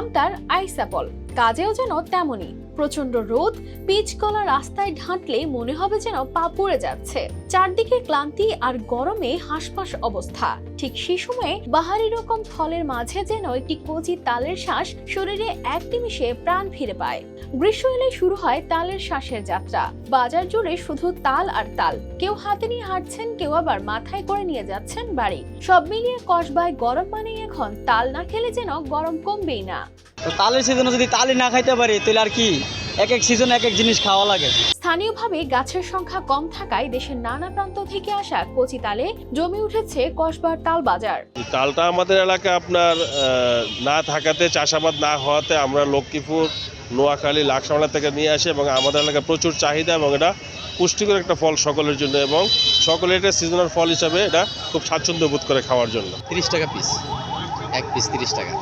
নাম তার আইসাপল কাজেও যেন তেমনই। প্রচণ্ড রোদ পিচ কলা রাস্তায় ঢাঁটলে মনে হবে যেন পা পড়ে যাচ্ছে। চারদিকে ক্লান্তি আর গরমে হাঁসফাঁস অবস্থা। ঠিক সে সময়ে বাহারি রকম ফলের মাঝে যেন একটি কচি তালের শ্বাস শরীরে এক নিমিষে প্রাণ ফিরে পায়। গ্রীষ্ম এলে শুরু হয় তালের শ্বাসের যাত্রা। বাজার জুড়ে শুধু তাল আর তাল। কেউ হাতে নিয়ে হাঁটছেন, কেউ আবার মাথায় করে নিয়ে যাচ্ছেন বাড়ি। সব মিলিয়ে কসবায় গরম মানেই এখন তাল না খেলে যেন গরম কমবেই না। তো তালের সিজনে যদি তালই না খাইতে পারি তাহলে আর কি? এক এক সিজনে এক এক জিনিস খাওয়া লাগে। স্থানীয়ভাবে গাছের সংখ্যা কম থাকায় দেশের নানা প্রান্ত থেকে আসা কচি তালে জমে উঠেছে কসবার তাল বাজার তালটা আমাদের এলাকা আপনার আহ, না থাকাতে চাষাবাদ না হওয়াতে আমরা লক্ষ্মীপুর নোয়াখালী লাকসামলা থেকে নিয়ে আসি এবং আমাদের এলাকায় প্রচুর চাহিদা এবং এটা পুষ্টিকর একটা ফল সকলের জন্য এবং সকলের এটা সিজনাল ফল হিসাবে এটা খুব স্বাচ্ছন্দ্য বোধ করে খাওয়ার জন্য। তিরিশ টাকা পিস এক পিস তিরিশ টাকা।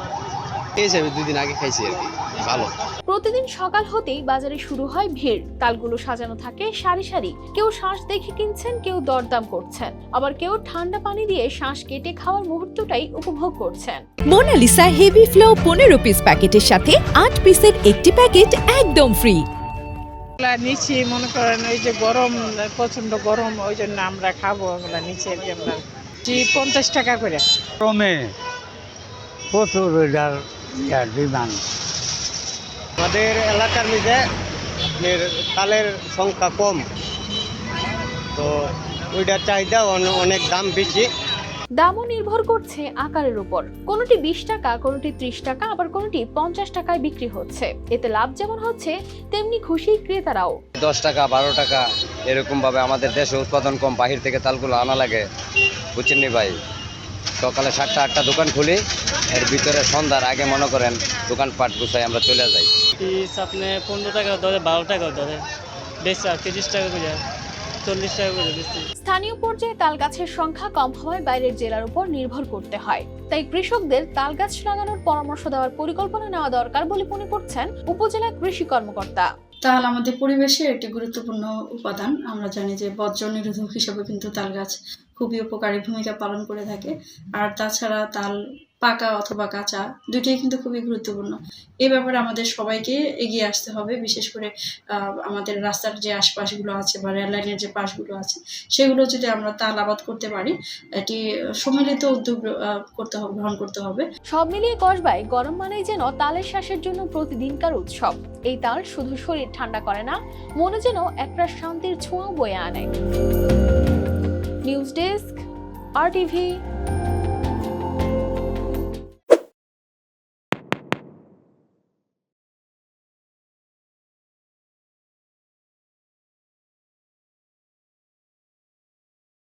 খেয়েছি আমি দুই দিন আগে খাইছি আর কি। ভালো। প্রতিদিন সকাল হতেই বাজারে শুরু হয় ভিড়। তালগুলো সাজানো থাকে সারি সারি। কেউ শ্বাস দেখে কিনছেন কেউ দরদাম করছেন। আবার কেউ ঠান্ডা পানি দিয়ে শ্বাস কেটে খাওয়ার মুহূর্তটাই উপভোগ করছেন। মোনালিসা হেভি ফ্লো পনেরো পিস প্যাকেটের সাথে আট পিসের একটি প্যাকেট একদম ফ্রি ওগুলা নিচ্ছি মনে করেন ওই যে গরম প্রচণ্ড গরম ওই জন্য আমরা খাব ওগুলা নিচে আমরা। পঞ্চাশ টাকা করে। ক্রমে প্রচুর আমাদের এলাকার মধ্যে আপনার তালের সংখ্যা কম। তো ওইটার চাহিদা অনেক দাম বেশি। দামও নির্ভর করছে আকারের উপর। কোনটি বিশ টাকা কোনটি ত্রিশ টাকা আবার কোনোটি পঞ্চাশ টাকায় বিক্রি হচ্ছে। এতে লাভ যেমন হচ্ছে তেমনি খুশি ক্রেতারাও। দশ টাকা বারো টাকা এরকমভাবে আমাদের দেশে উৎপাদন কম বাহির থেকে তালগুলো আনা লাগে। বুঝছেন নি ভাই? সকালে সাতটা আটটা দোকান খুলি। এর ভিতরে সন্ধ্যার আগে মনে করেন দোকানপাট গুছাই আমরা চলে যাই। পিস আপনি পনেরো টাকা ধরে বারো টাকা ধরে। বেচা তিরিশ টাকা করে চল্লিশ টাকা করে বেচছি স্থানীয় পর্যায়ে তাল গাছের সংখ্যা কম হওয়ায় বাইরের জেলার উপর নির্ভর করতে হয়। তাই কৃষকদের তাল গাছ লাগানোর পরামর্শ দেওয়ার পরিকল্পনা নেওয়া দরকার বলে মনে করছেন উপজেলা কৃষি কর্মকর্তা। তাল আমাদের পরিবেশের একটি গুরুত্বপূর্ণ উপাদান। আমরা জানি যে বজ্র নিরোধক হিসাবে কিন্তু তাল গাছ খুবই উপকারী ভূমিকা পালন করে থাকে। আর তাছাড়া তাল, পাকা অথবা কাঁচা দুটোই কিন্তু খুবই গুরুত্বপূর্ণ। এ ব্যাপারে আমাদের সবাইকে এগিয়ে আসতে হবে, বিশেষ করে আমাদের রাস্তার যে আশপাশগুলো আছে বা রেল লাইনের যে পাশগুলো আছে, সেগুলো যদি আমরা তাল আবাদ করতে পারি, এটি সম্মিলিত উদ্যোগ করতে হবে, গ্রহণ করতে হবে। সব মিলিয়ে কসবায় গরম মানেই যেন তালের শ্বাসের জন্য প্রতিদিনকার উৎসব। এই তাল শুধু শরীর ঠান্ডা করে না, মনে যেন একটা শান্তির ছোঁয়া বয়ে আনে। নিউজ ডেস্ক আর টিভি